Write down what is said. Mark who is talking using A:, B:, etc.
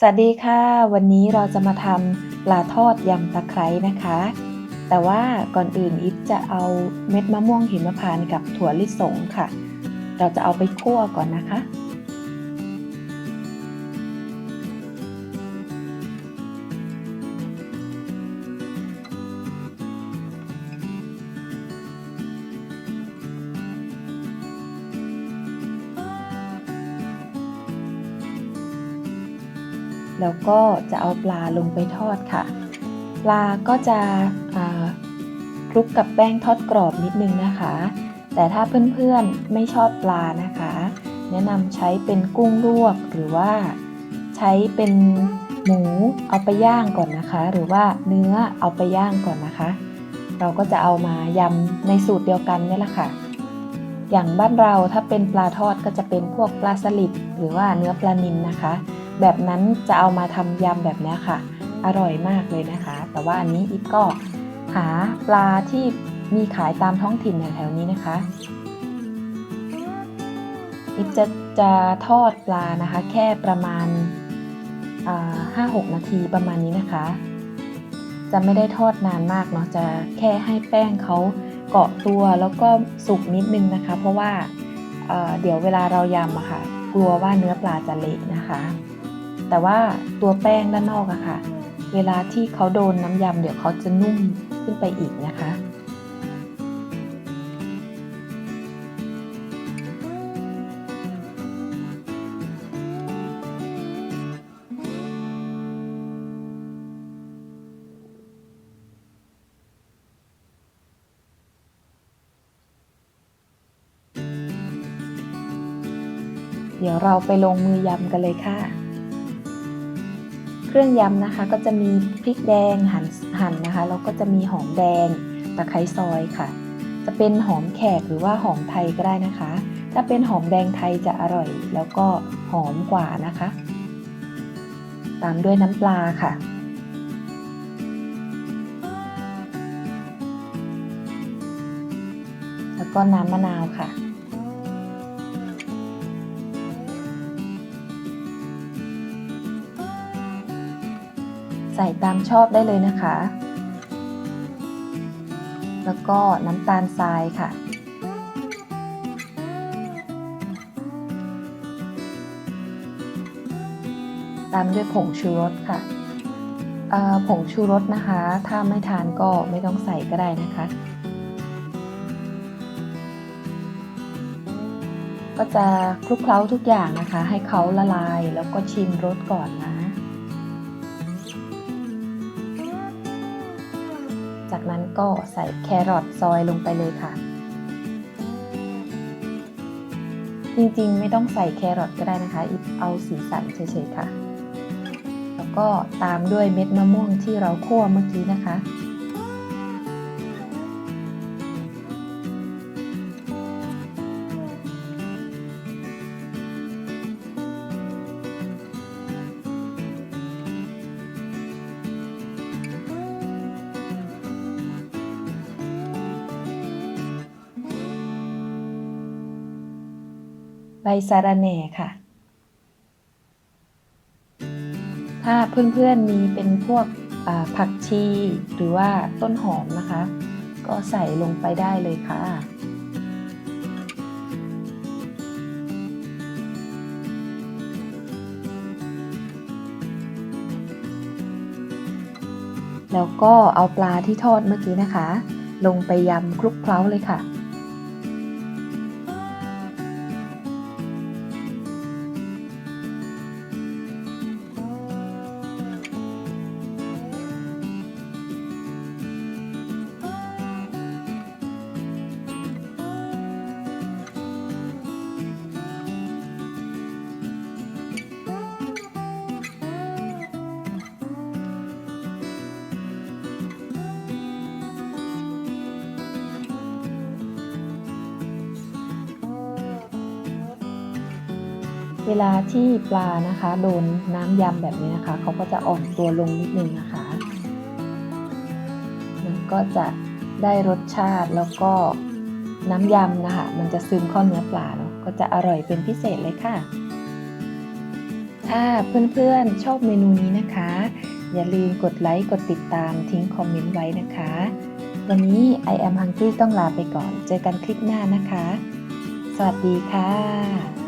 A: สวัสดีค่ะ วันนี้เราจะมาทำปลาทอดยำตะไคร้นะคะ แต่ว่าก่อนอื่นอิฟจะเอาเม็ดมะม่วงหิมพานต์กับถั่วลิสงค่ะ เราจะเอาไปคั่วก่อนนะคะ แล้วก็จะเอาปลาลงไปทอดค่ะ ปลาก็จะคลุกกับแป้งทอดกรอบนิดนึงนะคะ แต่ถ้าเพื่อนๆไม่ชอบปลานะคะ แนะนำใช้เป็นกุ้งลวกหรือว่าใช้เป็นหมูเอาไปย่างก่อนนะคะ หรือว่าเนื้อเอาไปย่างก่อนนะคะ เราก็จะเอามายำในสูตรเดียวกันนี่แหละค่ะ อย่างบ้านเราถ้าเป็นปลาทอดก็จะเป็นพวกปลาสลิดหรือว่าเนื้อปลานิลนะคะ แบบนั้นจะเอามาทำยำแบบนี้ค่ะ อร่อยมากเลยนะคะ แต่ว่าอันนี้อิฟก็หาปลาที่มีขายตามท้องถิ่นแถวๆนี้นะคะอิฟจะจะทอดปลานะคะ แค่ประมาณห้าหกนาทีประมาณนี้นะคะ จะไม่ได้ทอดนานมากเนาะจะแค่ให้แป้งเขาเกาะตัวแล้วก็สุกนิดนึงนะคะ เพราะว่าเเดี๋ยวเวลาเรายำอะค่ะ กลัวว่าเนื้อปลาจะเละนะคะ แต่ว่าตัวแป้งด้านนอกอะค่ะ เวลาที่เขาโดนน้ำยำเดี๋ยวเขาจะนุ่มขึ้นไปอีกนะคะ เดี๋ยวเราไปลงมือยำกันเลยค่ะ เครื่องยำนะคะก็จะมีพริกแดงหั่นหั่นนะคะแล้วก็จะมีหอมแดงตะไคร้ซอยค่ะ จะเป็นหอมแขกหรือว่าหอมไทยก็ได้นะคะ ถ้าเป็นหอมแดงไทยจะอร่อย แล้วก็หอมกว่านะคะ ตามด้วยน้ำปลาค่ะแล้วก็น้ำมะนาวค่ะ ใส่ตามชอบได้เลยนะคะ แล้วก็น้ำตาลทรายค่ะ ตามด้วยผงชูรสค่ะผงชูรสนะคะ ถ้าไม่ทานก็ไม่ต้องใส่ก็ได้นะคะ ก็จะคลุกเคล้าทุกอย่างนะคะ ให้เขาละลายแล้วก็ชิมรสก่อนนะ จากนั้นก็ใส่แครอทซอยลงไปเลยค่ะ จริงๆ ไม่ต้องใส่แครอทก็ได้นะคะอิเอาสีสันเฉยๆค่ะ แล้วก็ตามด้วยเม็ดมะม่วงที่เราคั่วเมื่อกี้นะคะ สาระแหน่ค่ะ ถ้าเพื่อนๆมีเป็นพวกผักชีหรือว่าต้นหอมนะคะ ก็ใส่ลงไปได้เลยค่ะแล้วก็เอาปลาที่ทอดเมื่อกี้นะคะ ลงไปยำคลุกเคล้าเลยค่ะ เวลาที่ปลานะคะโดนน้ำยำแบบนี้นะคะเขาก็จะอ่อนตัวลงนิดนึงนะคะ มันก็จะได้รสชาติแล้วก็น้ำยำนะคะ มันจะซึมเข้าเนื้อปลาเนาะก็จะอร่อยเป็นพิเศษเลยค่ะ ถ้าเพื่อนๆชอบเมนูนี้นะคะ อย่าลืมกดไลค์กดติดตามทิ้งคอมเมนต์ไว้นะคะ วันนี้ I am hungry ต้องลาไปก่อน เจอกันคลิปหน้านะคะ สวัสดีค่ะ